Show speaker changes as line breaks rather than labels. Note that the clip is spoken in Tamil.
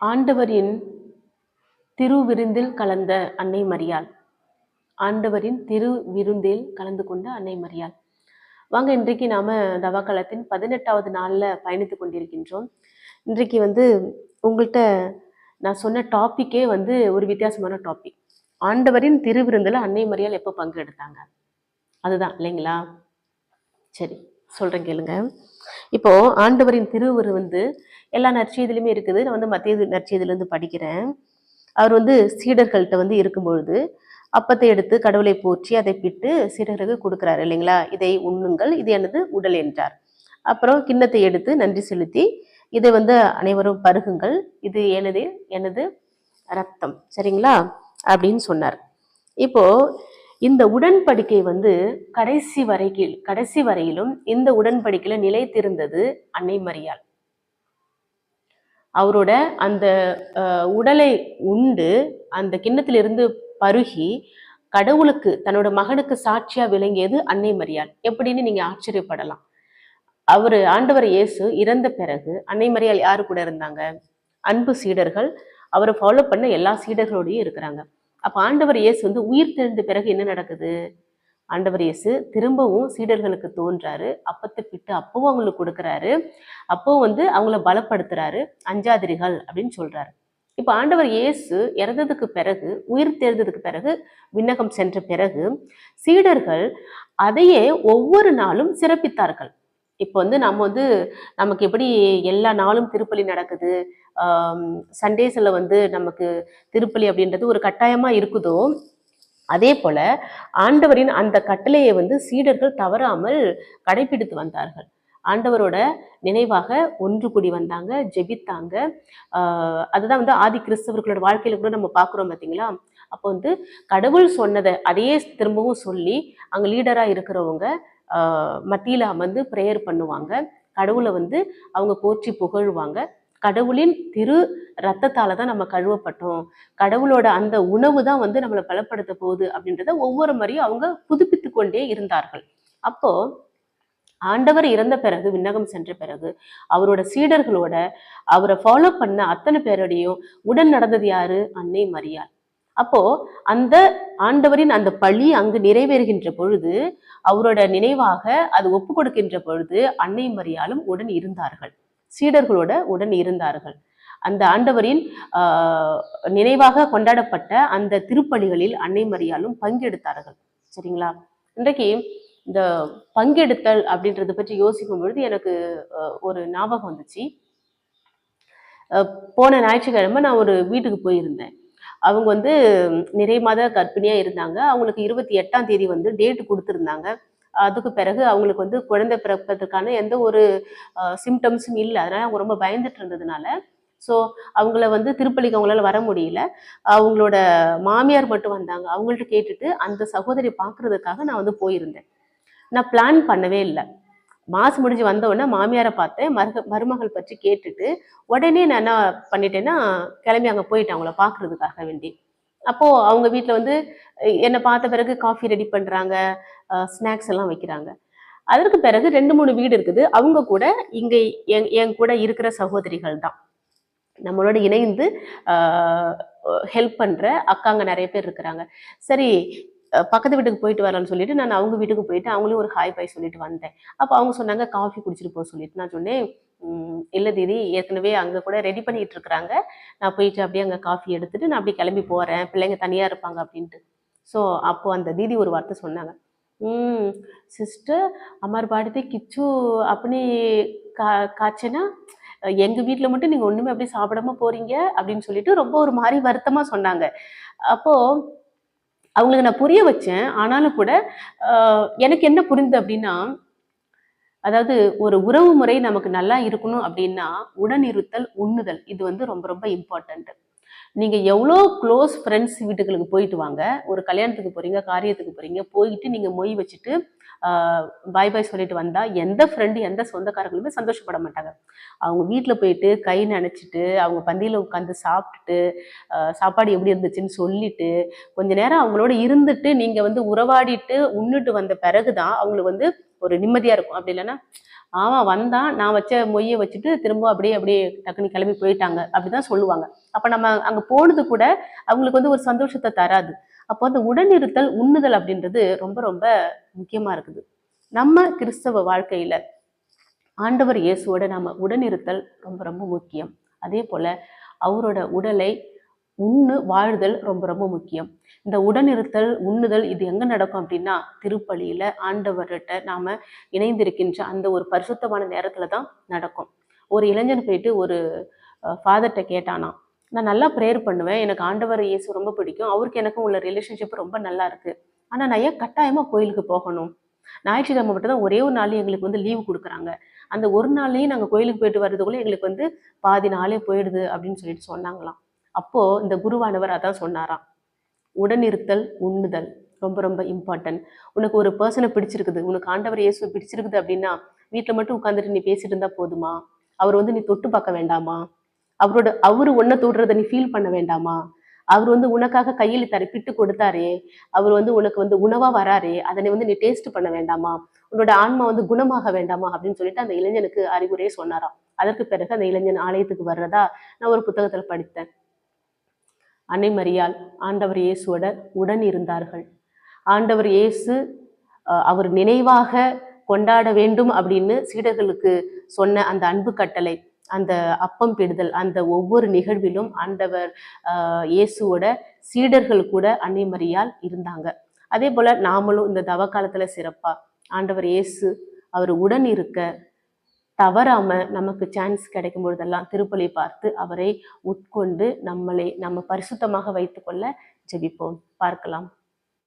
ஆண்டவரின் திருவிருந்தில் கலந்த அன்னை மரியாள். ஆண்டவரின் திருவிருந்தில் கலந்து கொண்ட அன்னை மரியாள். வாங்க இன்றைக்கு நாம தவாக்காலத்தின் பதினெட்டாவது நாளில் பயணித்து கொண்டிருக்கின்றோம். இன்றைக்கு வந்து உங்கள்கிட்ட நான் சொன்ன டாப்பிக்கே வந்து ஒரு வித்தியாசமான டாபிக் ஆண்டவரின் திருவிருந்தில் அன்னை மரியாள் எப்போ பங்கு எடுத்தாங்க அதுதான் இல்லைங்களா? சரி சொல்கிறேன் கேளுங்க. இப்போது ஆண்டவரின் திருவிருந்து எல்லா நற்செய்திலுமே இருக்குது. நான் வந்து மத்திய நற்செய்தியிலேருந்து படிக்கிறேன். அவர் வந்து சீடர்கள்ட்ட வந்து இருக்கும்பொழுது அப்பத்தை எடுத்து கடவுளை போற்றி அதை பிட்டு சீடர்களுக்கு கொடுக்குறாரு இல்லைங்களா? இதை உண்ணுங்கள் இது எனது உடல் என்றார். அப்புறம் கிண்ணத்தை எடுத்து நன்றி செலுத்தி இதை வந்து அனைவரும் பருகுங்கள். இது எனது எனது ரத்தம். சரிங்களா? அப்படின்னு சொன்னார். இப்போ இந்த உடன்படிக்கை வந்து கடைசி வரையில் கடைசி வரையிலும் இந்த உடன்படிக்கையில நிலைத்திருந்தது அன்னை மரியாள். அவரோட அந்த உடலை உண்டு அந்த கிண்ணத்திலிருந்து பருகி கடவுளுக்கு தன்னோட மகனுக்கு சாட்சியா விளங்கியது அன்னை மரியாள். எப்படின்னு நீங்க ஆச்சரியப்படலாம். அவரு ஆண்டவர் இயேசு இறந்த பிறகு அன்னை மரியாள் யாரு கூட இருந்தாங்க? அன்பு சீடர்கள். அவரை ஃபாலோ பண்ண எல்லா சீடர்களோடையும் இருக்கிறாங்க. அப்போ ஆண்டவர் இயேசு வந்து உயிர் தெழுந்த பிறகு என்ன நடக்குது? ஆண்டவர் இயேசு திரும்பவும் சீடர்களுக்கு தோன்றாரு. அப்பத்தை பிட்டு அப்பவும் அவங்களுக்கு கொடுக்குறாரு. அப்போ வந்து அவங்கள பலப்படுத்துறாரு. அஞ்சாதிரிகள் அப்படின்னு சொல்றாரு. இப்போ ஆண்டவர் இயேசு இறந்ததுக்கு பிறகு உயிர் தேர்ந்ததுக்கு பிறகு விண்ணகம் சென்ற பிறகு சீடர்கள் அதையே ஒவ்வொரு நாளும் சிறப்பித்தார்கள். இப்போ வந்து நம்ம வந்து நமக்கு எப்படி எல்லா நாளும் திருப்பலி நடக்குது? சண்டேஸில் வந்து நமக்கு திருப்பலி அப்படின்றது ஒரு கட்டாயமாக இருக்குதோ அதே போல ஆண்டவரின் அந்த கட்டளையை வந்து சீடர்கள் தவறாமல் கடைபிடித்து வந்தார்கள். ஆண்டவரோட நினைவாக ஒன்று கூடி வந்தாங்க ஜெபித்தாங்க. அதுதான் வந்து ஆதி கிறிஸ்தவர்களோட வாழ்க்கையில கூட நம்ம பார்க்குறோம் பார்த்தீங்களா அப்போ வந்து கடவுள் சொன்னதை அதையே திரும்பவும் சொல்லி அங்கே லீடராக இருக்கிறவங்க மத்தியில் அமர்ந்து ப்ரேயர் பண்ணுவாங்க. கடவுளை வந்து அவங்க போற்றி புகழ்வாங்க. கடவுளின் திரு ரத்தத்தால தான் நம்ம கழுவப்பட்டோம். கடவுளோட அந்த உணவு தான் வந்து நம்மளை பலப்படுத்த போகுது அப்படின்றத ஒவ்வொரு முறையும் அவங்க புதுப்பித்து கொண்டே இருந்தார்கள். அப்போ ஆண்டவர் இறந்த பிறகு விண்ணகம் சென்ற பிறகு அவரோட சீடர்களோட அவரை ஃபாலோ பண்ண அத்தனை பேரோடையும் உடன் நடந்தது யாரு? அன்னை மரியாள். அப்போ அந்த ஆண்டவரின் அந்த பழி அங்கு நிறைவேறுகின்ற பொழுது அவரோட நினைவாக அது ஒப்பு கொடுக்கின்ற பொழுது அன்னை மரியாலும் உடன் இருந்தார்கள். சீடர்களோட உடன் இருந்தார்கள். அந்த ஆண்டவரின் நினைவாக கொண்டாடப்பட்ட அந்த திருப்பலிகளில் அன்னை மரியாலும் பங்கெடுத்தார்கள். சரிங்களா? இன்றைக்கு இந்த பங்கெடுத்தல் அப்படின்றத பற்றி யோசிக்கும் பொழுது எனக்கு ஒரு ஞாபகம் வந்துச்சு. போன ஞாயிற்றுக்கிழமை நான் ஒரு வீட்டுக்கு போயிருந்தேன். அவங்க வந்து நிறைய மாத கர்ப்பிணியாக இருந்தாங்க. அவங்களுக்கு இருபத்தி எட்டாம் தேதி வந்து டேட் கொடுத்துருந்தாங்க. அதுக்கு பிறகு அவங்களுக்கு வந்து குழந்தை பிறப்பதற்கான எந்த ஒரு சிம்டம்ஸும் இல்லை. அதனால அவங்க ரொம்ப பயந்துட்டு இருந்ததுனால ஸோ அவங்கள வந்து திருப்பலிக்கு அவங்களால வர முடியல. அவங்களோட மாமியார் மட்டும் வந்தாங்க. அவங்கள்ட்ட கேட்டுட்டு அந்த சகோதரி பார்க்கறதுக்காக நான் வந்து போயிருந்தேன். நான் பிளான் பண்ணவே இல்லை. மாசு முடிஞ்சு வந்த உடனே மாமியாரை பார்த்தேன் மருக மருமகள் பற்றி கேட்டுட்டு உடனே நான் என்ன பண்ணிட்டேன்னா கிளம்பி அங்கே போயிட்டேன் அவங்கள பார்க்கறதுக்காக வேண்டி. அப்போது அவங்க வீட்டில் வந்து என்னை பார்த்த பிறகு காஃபி ரெடி பண்ணுறாங்க ஸ்நாக்ஸ் எல்லாம் வைக்கிறாங்க. அதற்கு பிறகு ரெண்டு மூணு வீடு இருக்குது. அவங்க கூட இங்கே என் என் கூட இருக்கிற சகோதரிகள் தான். நம்மளோட இணைந்து ஹெல்ப் பண்ணுற அக்காங்க நிறைய பேர் இருக்கிறாங்க. சரி பக்கத்து வீட்டுக்கு போயிட்டு வரலாம்னு சொல்லிட்டு நான் அவங்க வீட்டுக்கு போயிட்டு அவங்களையும் ஒரு ஹாய் பாய் சொல்லிட்டு வந்தேன். அப்போ அவங்க சொன்னாங்க காஃபி குடிச்சிட்டு போக சொல்லிட்டு. நான் சொன்னேன் இல்லை தீதி ஏற்கனவே அங்கே கூட ரெடி பண்ணிட்டு இருக்கிறாங்க. நான் போயிட்டு அப்படியே அங்கே காஃபி எடுத்துட்டு நான் அப்படியே கிளம்பி போகிறேன் பிள்ளைங்க தனியாக இருப்பாங்க அப்படின்ட்டு. ஸோ அப்போ அந்த தீதி ஒரு வார்த்தை சொன்னாங்க ம் சிஸ்டர் அமர் பாடிతే கிச்சு அப்படி கா காய்ச்சனா? எங்கள் வீட்டில் மட்டும் நீங்கள் ஒன்றுமே அப்படியே சாப்பிடாம போகிறீங்க அப்படின்னு சொல்லிட்டு ரொம்ப ஒரு மாதிரி வருத்தமாக சொன்னாங்க. அப்போது அவங்களுக்கு நான் புரிய வச்சேன். ஆனாலும் கூட எனக்கு என்ன புரிந்து அப்படின்னா அதாவது ஒரு உறவு முறை நமக்கு நல்லா இருக்கணும் அப்படின்னா உடன் இருத்தல் உண்ணுதல் இது வந்து ரொம்ப ரொம்ப இம்பார்ட்டன்ட் நீங்க எவ்வளோ க்ளோஸ் ஃப்ரெண்ட்ஸ் வீட்டுகளுக்கு போயிட்டு வாங்க. ஒரு கல்யாணத்துக்கு போறீங்க காரியத்துக்கு போறீங்க போயிட்டு நீங்க மொய் வச்சுட்டு பாய் பாய் சொல்லிட்டு வந்தா எந்த ஃப்ரெண்டு எந்த சொந்தக்காரங்களுமே சந்தோஷப்பட மாட்டாங்க. அவங்க வீட்டில் போயிட்டு கை நனைச்சிட்டு அவங்க பந்தியில் உட்காந்து சாப்பிட்டுட்டு சாப்பாடு எப்படி இருந்துச்சுன்னு சொல்லிட்டு கொஞ்ச நேரம் அவங்களோட இருந்துட்டு நீங்க வந்து உறவாடிட்டு உண்ணுட்டு வந்த பிறகுதான் அவங்களுக்கு வந்து ஒரு நிம்மதியா இருக்கும். அப்படி இல்லைன்னா ஆமா வந்தான் நான் வச்ச மொய்யை வச்சுட்டு திரும்ப அப்படியே அப்படியே டக்குனு கிளம்பி போயிட்டாங்க. அப்படிதான் சொல்லுவாங்க. அப்ப நம்ம அங்க போனது கூட அவங்களுக்கு வந்து ஒரு சந்தோஷத்தை தராது. அப்போ அந்த உடனிருத்தல் உண்ணுதல் அப்படின்றது ரொம்ப ரொம்ப முக்கியமா இருக்குது. நம்ம கிறிஸ்தவ வாழ்க்கையில ஆண்டவர் இயேசுவோட நாம உடனிருத்தல் ரொம்ப ரொம்ப முக்கியம். அதே போல அவரோட உடலை உண்ணு வாழ்தல் ரொம்ப ரொம்ப முக்கியம். இந்த உடனிருத்தல் உண்ணுதல் இது எங்க நடக்கும் அப்படின்னா திருப்பலியில ஆண்டவர்கிட்ட நாம இணைந்திருக்கின்ற அந்த ஒரு பரிசுத்தமான நேரத்துல தான் நடக்கும். ஒரு இளைஞன் போயிட்டு ஒரு ஃபாதர்கிட்ட கேட்டானா நான் நல்லா ப்ரேயர் பண்ணுவேன். எனக்கு ஆண்டவர் இயேசு ரொம்ப பிடிக்கும். அவருக்கு எனக்கும் உள்ள ரிலேஷன்ஷிப் ரொம்ப நல்லா இருக்கு. ஆனால் நான் ஏன் கட்டாயமாக கோயிலுக்கு போகணும். ஞாயிற்றுக்கிழமை மட்டும் தான் ஒரே ஒரு நாள் எங்களுக்கு வந்து லீவு கொடுக்குறாங்க. அந்த ஒரு நாள்லேயும் நாங்கள் கோயிலுக்கு போயிட்டு வர்றதுக்குள்ள எங்களுக்கு வந்து பாதி நாளே போயிடுது அப்படின்னு சொல்லிட்டு சொன்னாங்களாம். அப்போது இந்த குருவானவர் அதான் சொன்னாராம். உடனிருத்தல் உண்ணுதல் ரொம்ப ரொம்ப இம்பார்ட்டன்ட் உனக்கு ஒரு பர்சனை பிடிச்சிருக்குது உனக்கு ஆண்டவர் இயேசு பிடிச்சிருக்குது அப்படின்னா வீட்டில் மட்டும் உட்காந்துட்டு நீ பேசிட்டு இருந்தா போதுமா? அவர் வந்து நீ தொட்டு பார்க்க வேண்டாமா? அவரோட அவரு ஒன்றை தொடுறத நீ ஃபீல் பண்ண வேண்டாமா? அவர் வந்து உனக்காக கையில் தர பிட்டு கொடுத்தாரே. அவர் வந்து உனக்கு வந்து உணவா வராரே. அதனை வந்து நீ டேஸ்ட் பண்ண வேண்டாமா? உன்னோட ஆன்மா வந்து குணமாக வேண்டாமா? அப்படின்னு சொல்லிட்டு அந்த இளைஞனுக்கு அறிவுரையே சொன்னாராம். அதற்கு பிறகு அந்த இளைஞன் ஆலயத்துக்கு வர்றதா நான் ஒரு புத்தகத்துல படித்தேன். அன்னை மரியால் ஆண்டவர் இயேசுவோட உடன் இருந்தார்கள். ஆண்டவர் இயேசு அவர் நினைவாக கொண்டாட வேண்டும் அப்படின்னு சீடர்களுக்கு சொன்ன அந்த அன்பு கட்டளை. அந்த அப்பம் பிடுதல் அந்த ஒவ்வொரு நிகழ்விலும் ஆண்டவர் இயேசுவோட சீடர்கள் கூட அன்னைமரியால் இருந்தாங்க. அதே போல நாமளும் இந்த தவ காலத்துல சிறப்பா ஆண்டவர் இயேசு அவர் உடன் இருக்க தவறாம நமக்கு சான்ஸ் கிடைக்கும் பொழுதெல்லாம் திருப்பலி பார்த்து அவரை உட்கொண்டு நம்மளை நம்ம பரிசுத்தமாக வைத்துக்கொள்ள ஜெபிப்போம். பார்க்கலாம்.